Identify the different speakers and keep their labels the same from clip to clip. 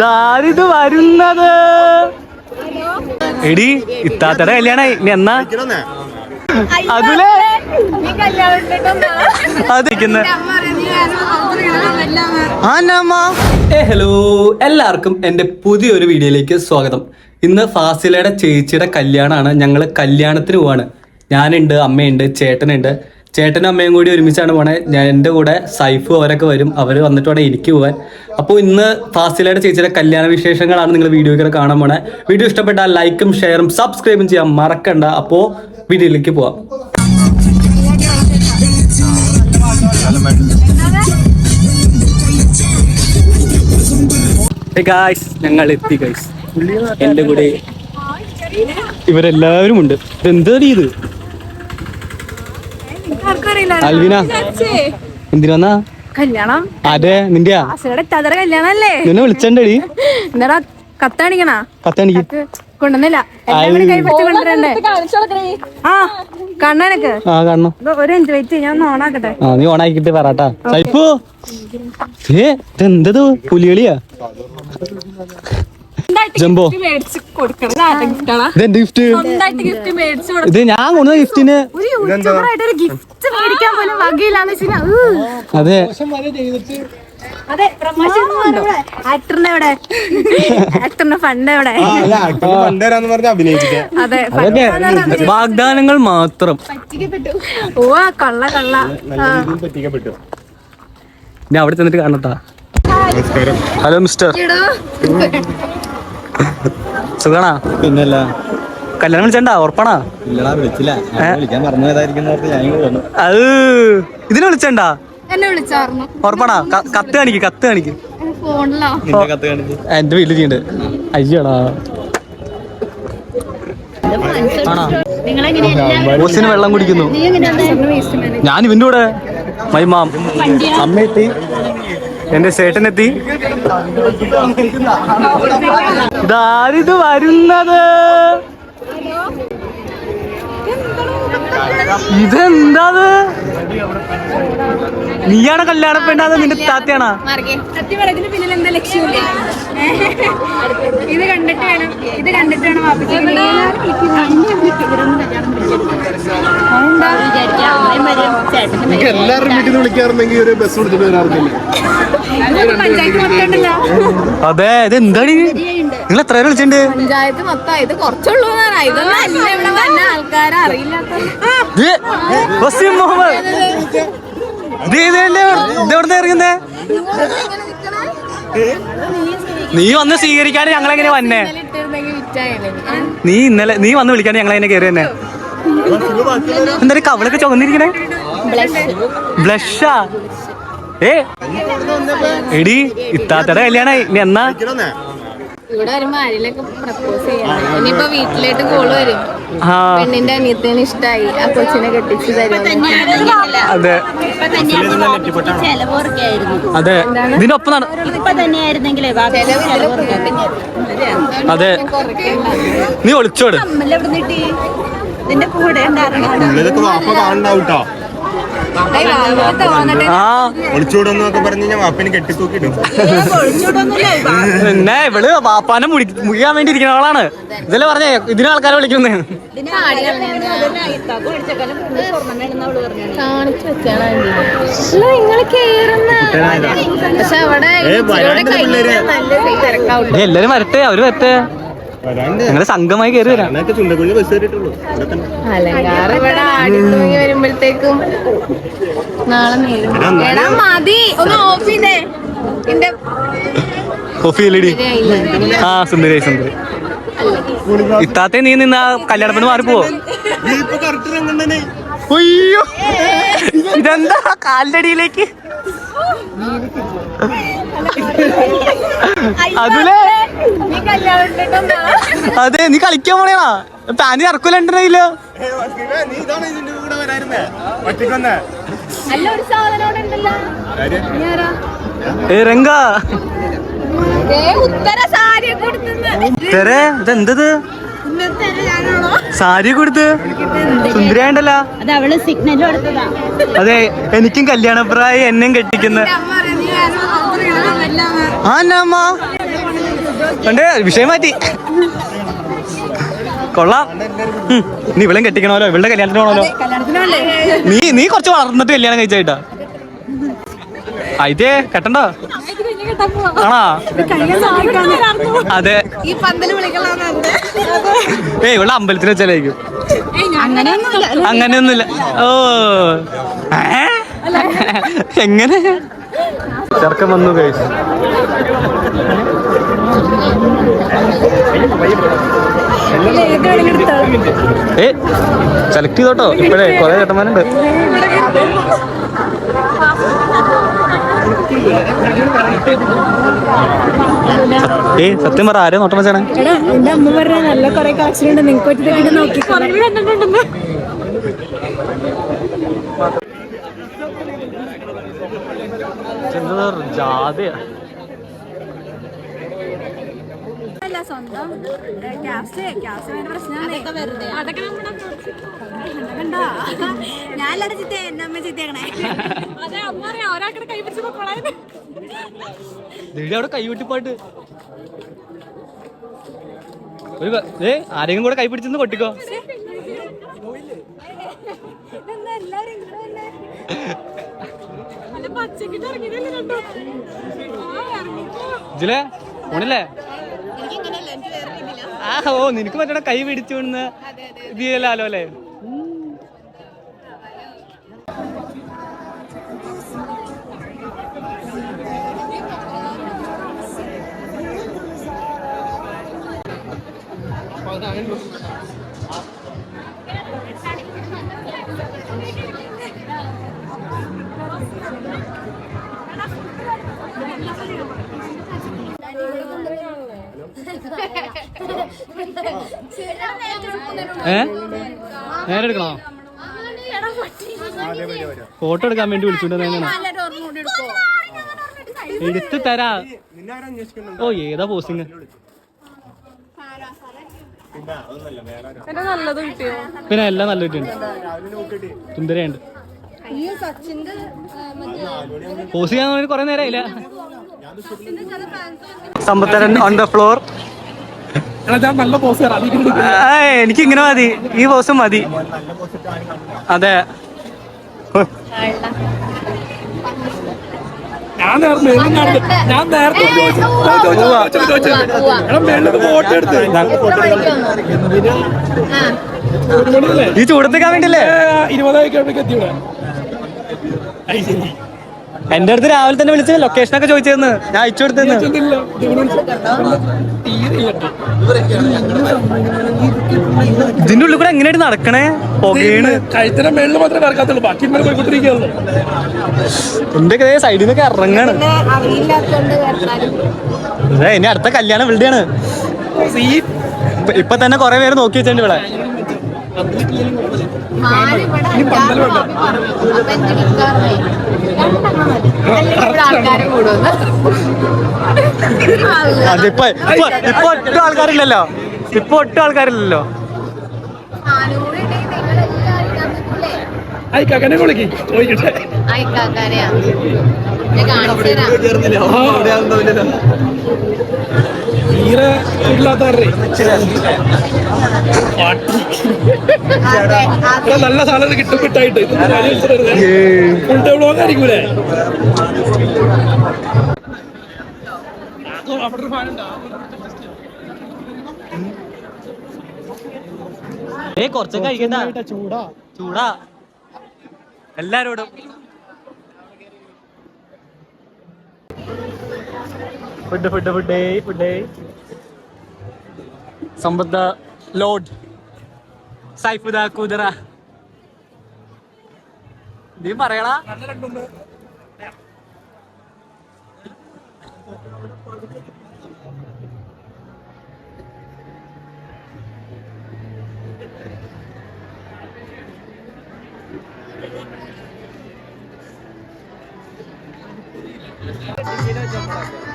Speaker 1: ഇതാരിത് വരുന്നത്? എടി ഇത്താത്തയുടെ കല്യാണായി. ഇനി എന്നാ? അതിലെ? ഹലോ. എല്ലാവർക്കും എന്റെ പുതിയൊരു വീഡിയോയിലേക്ക് സ്വാഗതം. ഇന്ന് ഫാസിലയുടെ ചേച്ചിയുടെ കല്യാണമാണ് ഞങ്ങൾ കല്യാണത്തിന് പോവാണ്. ഞാനുണ്ട് അമ്മയുണ്ട് ചേട്ടനുണ്ട്. ചേട്ടനും അമ്മയും കൂടി ഒരുമിച്ചാണ് പോണേ. ഞാൻ എന്റെ കൂടെ സൈഫ് അവരൊക്കെ വരും. അവർ വന്നിട്ട് വേണം എനിക്ക് പോകാൻ അപ്പോൾ ഇന്ന് ഫാസിലയുടെ ചേച്ചിയുടെ കല്യാണ വിശേഷങ്ങളാണ് നിങ്ങൾ വീഡിയോയ്ക്ക് കാണാൻ പോണേ. വീഡിയോ ഇഷ്ടപ്പെട്ടാൽ ലൈക്കും ഷെയറും സബ്സ്ക്രൈബും ചെയ്യാൻ മറക്കണ്ട. അപ്പോൾ വീഡിയോയിലേക്ക് പോവാം. ഗായ്സ് ഞങ്ങൾ എത്തി ഗായ്സ് എന്റെ കൂടെ ഇവരെല്ലാവരും ഉണ്ട്. ഇതെന്താ ഇത്? അൽവിന. എന്തിനാ
Speaker 2: കല്യാണം.
Speaker 1: അതെ
Speaker 2: നിന്റെ? ചതറ കല്യാണല്ലേ?
Speaker 1: നിന്നെ വിളിച്ചണ്ടടി.
Speaker 2: എന്താടാ കത്താണിക്കണാ
Speaker 1: കത്താണിക്ക്
Speaker 2: കൊണ്ടുവന്നില്ല. ആ കണ്ണനക്ക്
Speaker 1: ആ കാണണം?
Speaker 2: ഒരു അഞ്ച് വെയിറ്റ് ഞാൻ ഒന്ന് ഓണാക്കട്ടെ
Speaker 1: ആ നീ ഓണാക്കിട്ട് പറട്ടാ സൈപ്പു ഏ ഇതെന്തത്? പുലികളിയാ? ജംബോ. ഇത് ഞാൻ കൊണ്ടുവന്ന ഗിഫ്റ്റിന്
Speaker 2: ഗിഫ്റ്റ് മേടിക്കാൻ പോലും വകയില്ലാന്ന് വെച്ചാൽ
Speaker 1: അതെ.
Speaker 2: അതെ ആക്ടറിന്റെ എവിടെ ആക്ടറിന്റെ ഫണ്ട് എവിടെ
Speaker 3: പണ്ടേരാന്ന് പറഞ്ഞ അഭിനയിച്ചിട്ട്.
Speaker 2: അതെ
Speaker 1: അതൊക്കെ വാഗ്ദാനങ്ങൾ മാത്രം.
Speaker 2: ഓ കള്ള കള്ള.
Speaker 1: ഞാൻ അവിടെ ചെന്നിട്ട് കാണട്ടാ. Hello mister. സുഖാണാ?
Speaker 3: പിന്നല്ല.
Speaker 1: കല്യാണം വിളിച്ചണ്ട ഉറപ്പാണാ?
Speaker 3: ഇല്ലടാ വിളിച്ചില്ല. വിളിക്കാൻ പറഞ്ഞതായിരിക്കും
Speaker 1: അത് ഇതിനെ വിളിച്ചണ്ടാ?
Speaker 2: എന്നെ വിളിച്ചായിരുന്നു
Speaker 1: ഉറപ്പാണാ? ക- കത്ത് കാണിക്ക് കത്ത് കാണിക്ക്. എന്റെ വീട്ടിൽ ചെയ്യുന്നുണ്ട് അയ്യടാ. ബോസിന് വെള്ളം കുടിക്കുന്നു. ഞാൻ ഇവന്റെ കൂടെ. മൈമാം അമ്മ എത്തി എന്റെ ചേട്ടനെത്തി. ഇതാരിത് വരുന്നത്? ഇതെന്താത്? നീയാണ് കല്യാണ പെണ്ണാത് നിന്റെ താത്തയാണാ?
Speaker 2: സത്യവടക്കിന് പിന്നിൽ എന്താ ലക്ഷ്യമില്ലേ? ഇത് കണ്ടിട്ട് വേണം ഇത് കണ്ടിട്ട് വേണം വാപ്പച്ചി
Speaker 3: എനിക്ക് എല്ലാവരും വീട്ടിൽ നിന്ന് വിളിക്കാറുണ്ടെങ്കിൽ ഒരു ബസ്
Speaker 1: അതെ ഇത് എന്താണ് നിങ്ങൾ എത്ര പേര് വിളിച്ചിട്ടുണ്ട്
Speaker 2: പഞ്ചായത്ത് മൊത്തം ഇത് കുറച്ചുള്ളൂ എന്നാണ് ഇതൊന്നും അല്ല ഇവിടെ വന്ന ആൾക്കാരെ അറിയില്ലാത്ത
Speaker 1: വസീം മുഹമ്മദ്. ഇതെവിടുന്ന് ഇറങ്ങുന്നേ? നീ വന്ന് സ്വീകരിക്കാൻ ഞങ്ങൾ എങ്ങനെ വന്നേ? നീ ഇന്നലെ നീ വന്ന് വിളിക്കാൻ ഞങ്ങൾ എങ്ങനെ കയറി തന്നെ എന്തായാലും കവളൊക്കെ ചുവന്നിരിക്കണേ? ബ്ലഷാ? ഏ? എടി ഇത്താത്തയുടെ കല്യാണായി. എന്നാ?
Speaker 2: ഇവിടെ വരുമ്പോ പ്രപ്പോസ് ചെയ്യണം. ഇനിയിപ്പോ വീട്ടിലേക്ക് കോൾ വരും. പെണ്ണിന്റെ അനിയത്തിന് ഇഷ്ടായി. ആ കൊച്ചിനെ കെട്ടിച്ചു തരും
Speaker 1: അതെ. അതെ. ഇതിനൊപ്പം അതെ നീ ഒളിച്ചോട്.
Speaker 4: ഇതിന്റെ കൂടെ ഉണ്ടായിരുന്നു?
Speaker 1: ആ.
Speaker 3: ഒളിച്ചോടെന്നൊക്കെ പറഞ്ഞ് ഞാൻ വാപ്പനെ കെട്ടിത്തൂക്കിട്ടു
Speaker 1: പിന്നെ ഇവൾ വാപ്പാനെ മുടി മുടിക്കാൻ വേണ്ടി ഇരിക്കുന്ന ആളാണ്. ഇതല്ലേ പറഞ്ഞേ? ഇതിന് ആൾക്കാരെ വിളിക്കുന്നേ
Speaker 2: കാണിച്ചു വെച്ചാണ് നിങ്ങൾ കേറുന്ന. പക്ഷെ അവിടെ ഇച്ചിരിയൂടെ കഴിഞ്ഞാൽ നല്ല തിരക്കാവും
Speaker 1: ഏ, എല്ലാരും വരട്ടെ അവർ വരട്ടെ. ഞങ്ങൾ സംഘമായി കയറി വരാം.
Speaker 3: ചുണ്ടക്കുഴി ബസ് കയറിയിട്ടുള്ളൂ. ഇവിടെ
Speaker 2: വരുമ്പോഴത്തേക്കും നാളെ നേരം എടാ മതി. ഒന്ന് ഓഫ് ചെയ്തേ. എന്റെ
Speaker 1: കോഫി എല്ലടി ആ സുന്ദരി സുന്ദരി. ഇത്താത്തെ നീ നിന്ന കല്യാണത്തിന് മാറിപ്പോവോ അയ്യോ. ഇതെന്താ? കാലടിയിലേക്ക് അതിലേ? അതെ നീ കളിക്കാൻ പോണേണാ പാനി ഇറക്കൂലണ്ടല്ലോ? ഏ രംഗ.
Speaker 2: ദേ ഉത്തര സാരി കൊടുത്തുന്നത്
Speaker 1: തെരേ ഇതെന്തത്? സാരി കൊടുത്ത്? സുന്ദരിയാണ്ടല്ല
Speaker 4: അത് സിഗ്നൽ കൊടുത്തതാ.
Speaker 1: അതെ എനിക്കും കല്യാണപ്രായം എന്നെയും കെട്ടിക്കുന്ന. ആ എന്നാ അമ്മ? ഉണ്ട് വിഷയം മാറ്റി. കൊള്ളാം. നീ ഇവളും കെട്ടിക്കണമല്ലോ ഇവളുടെ കല്യാണത്തിന് പോണല്ലോ നീ നീ കുറച്ച് വളർന്നിട്ട് കല്യാണം കഴിച്ചായിട്ടാ. അയിത്തേ കെട്ടണ്ടോ? ആണോ? അതെ. ഏയ് ഇവിടെ അമ്പലത്തിൽ വെച്ചാലായിരിക്കും അങ്ങനെയൊന്നുമില്ല. ഓ. എങ്ങനെ? ചെറുക്കം വന്നു കൈസ് ഏ സെലക്ട് ചെയ്തോട്ടോ. ഇപ്പോഴേ കുറെ ചേട്ടന്മാരുണ്ട്. ഏ സത്യം പറ ആരെ നോട്ടം വെച്ചാണ്?
Speaker 4: എടാ എന്റെ അമ്മ പറഞ്ഞ നല്ല കൊറേ കാശിലുണ്ട് നിങ്ങൾക്ക് ഒറ്റ നോക്കി
Speaker 1: ജാതയാ.
Speaker 4: അല്ല സ്വന്തം പ്രശ്നമാണ് അതൊക്കെ ചിത്ത എന്റെ അമ്മ അതെ അമ്മ ഒരാൾക്കിടെ കൈ പിടിച്ചപ്പോ
Speaker 1: അവിടെ കൈവെട്ടിപ്പാട്ട് ഒരു ആരെങ്കിലും കൂടെ കൈ പിടിച്ചെന്ന് കൊട്ടിക്കോ.
Speaker 4: എല്ലാവരും
Speaker 1: ഓണില്ലേ ആ ഓ നിനക്ക് മറ്റേ കൈ പിടിച്ചു വിടുന്ന ഇത് ചെയ്യലാലോ അല്ലേ? ഏ നേരെ എടുക്കണോ ഫോട്ടോ എടുക്കാൻ വേണ്ടി വിളിച്ചോണ്ട് എടുത്ത് തരാ. ഓ ഏതാ പോസിങ്
Speaker 2: നല്ലത് കിട്ടിയോ?
Speaker 1: പിന്നെ എല്ലാം നല്ല കിട്ടിയുണ്ട് സുന്ദരയുണ്ട്.
Speaker 2: പോസ്റ്റ്
Speaker 1: പോസ് ചെയ്യാൻ കുറെ നേരമായില്ല സമ്പത്തരൻ ഓൺ ദ ഫ്ലോർ എനിക്ക് ഇങ്ങനെ മതി. ഈ ബോസ് മതി. അതെ.
Speaker 3: ഞാൻ നേരത്തെ ഞാൻ നേരത്തെ ഫോട്ടോ എടുത്ത്.
Speaker 1: ഈ ചൂടത്തേക്കാൻ വേണ്ടിയല്ലേ
Speaker 3: ഇരുപതായിക്കോട്ടേക്ക് എത്തി ഇവിടെ.
Speaker 1: എന്റെ അടുത്ത് രാവിലെ തന്നെ വിളിച്ച് ലൊക്കേഷൻ ഒക്കെ ചോദിച്ചിരുന്നു ഞാൻ അയച്ചു കൊടുത്തെന്ന്. ഇതിന്റെ ഉള്ളിൽ കൂടെ എങ്ങനെയായിട്ട് നടക്കണേ? പുകയാണ്.
Speaker 3: കഴുത്തിന്റെ മേളിൽ മാത്രമേ കറക്കാത്തുള്ളൂ ബാക്കി പോയിക്കൊണ്ടിരിക്കുകയുള്ളൂ
Speaker 1: എന്റെ സൈഡിൽ നിന്നൊക്കെ ഇറങ്ങാണ്. ഇനി അടുത്ത കല്യാണം വിളിയാണ് ഇപ്പൊ തന്നെ കൊറേ പേര് നോക്കി വെച്ചിട്ടുണ്ട് ഇവിടെ. അതിപ്പോ ഇപ്പൊ ഇപ്പൊ ഒട്ടും ആൾക്കാരില്ലല്ലോ. ഇപ്പൊ ഒട്ടും ആൾക്കാരില്ലല്ലോ.
Speaker 3: അയക്കാക്കാനെ വിളിക്ക്. ചോദിക്കട്ടെ
Speaker 2: ആയിക്കാക്കാരെയാ ഞാൻ കാണിച്ചു തരാം.
Speaker 3: തീരെ
Speaker 2: അതെ
Speaker 3: നല്ല സാധനം കിട്ടും കിട്ടായിട്ട് ഫുൾ ടൈം ബ്ലോഗ് ആയിരിക്കൂലേ? അവിടെ ഫാൻ ഉണ്ടോ
Speaker 1: ഏ കൊറച്ച് കഴിക്കണ്ട.
Speaker 3: ചൂടാ.
Speaker 1: ചൂടാ. എല്ലാരോടും. ഫുഡ് ഫുഡ് ഫുഡ് ഫുഡ് സമ്പദ് ലോഡ്. സൈഫുദ കുതിറ നീ പറയടാ
Speaker 2: Thank you.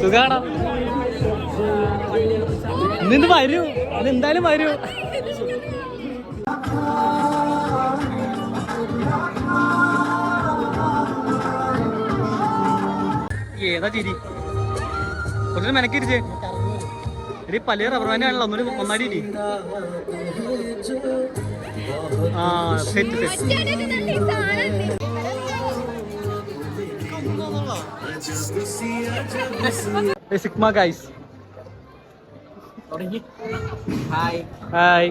Speaker 1: സുഖാണോ? ഇന്നിന്ന് വരൂ? അത് എന്തായാലും വരൂ. ഏതാ ചിരി? കുറച്ച് മെനക്കിരിച്ചേ എടി പല റബ്ബർ ബാൻഡ് ആണല്ലോ. ഒന്നൂടി ഇരി ആ set set sigma guys hi Hi.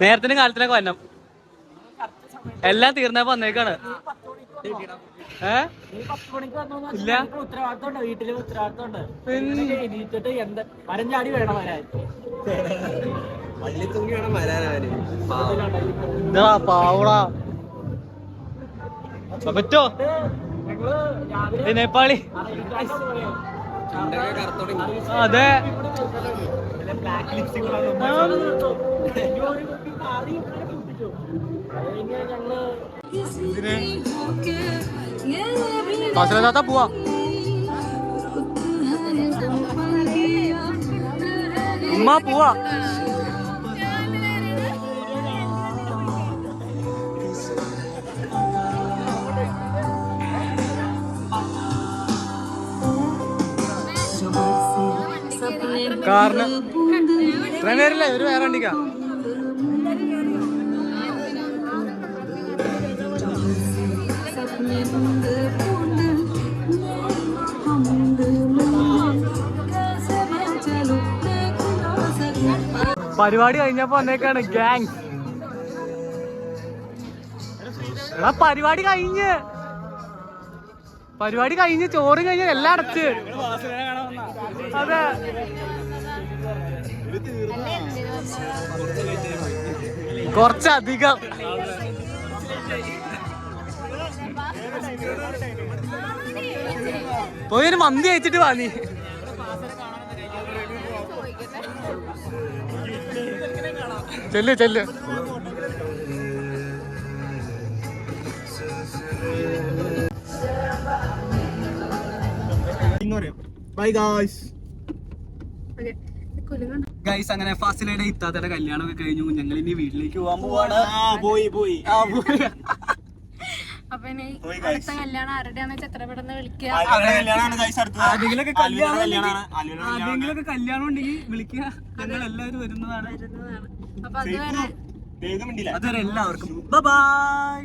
Speaker 1: നേരത്തിന് കാലത്തിനൊക്കെ വന്നം. എല്ലാം തീർന്നപ്പോ വന്നേക്കാണ്. ഇല്ല.
Speaker 5: ഉത്തരവാദിത്തമുണ്ട്. വീട്ടിൽ ഉത്തരവാദിത്തമുണ്ട്. എണീറ്റിട്ട് എന്ത്? മരഞ്ഞാടി വേണം വരാൻ.
Speaker 1: പാവടാ. പറ്റോ? നേപ്പാളി. അതെ. താത്ത പോവാ. ഉമ്മ പോവാ. കാറിന് ഇത്രയും പേരില്ലേ ഒരു വേറെ വണ്ടിക്കാ. പരിപാടി കഴിഞ്ഞപ്പോ വന്നേക്കാണ് ഗാങ് എടാ പരിപാടി കഴിഞ്ഞ്. പരിപാടി കഴിഞ്ഞ് ചോറ് കഴിഞ്ഞ് എല്ലാം അടച്ച്. അതെ. കുറച്ചധികം. പോയി ഒരു മന്തി അയച്ചിട്ട് വാ നീ. ചെല്ല് ചെല്ല്.
Speaker 3: ബൈ ഗായ്സ്
Speaker 1: ഗൈസ് അങ്ങനെ ഫാസിലയുടെ ഇത്താത്തയുടെ കല്യാണമൊക്കെ കഴിഞ്ഞു ഞങ്ങൾ ഇനി വീട്ടിലേക്ക് പോകാൻ പോവാണ്
Speaker 3: പോയി പോയി.
Speaker 2: അപ്പൊ ഇനി അടുത്ത കല്യാണം വിളിക്കുക
Speaker 1: ആരെങ്കിലൊക്കെ കല്യാണം ഉണ്ടെങ്കിൽ- ആരെങ്കിലുമൊക്കെ കല്യാണം ഉണ്ടെങ്കിൽ വിളിക്കുക ഞങ്ങൾ എല്ലാവരും വരുന്നതാണ്
Speaker 2: അപ്പൊ അതുവരെ
Speaker 1: അതുവരെ എല്ലാവർക്കും ബൈ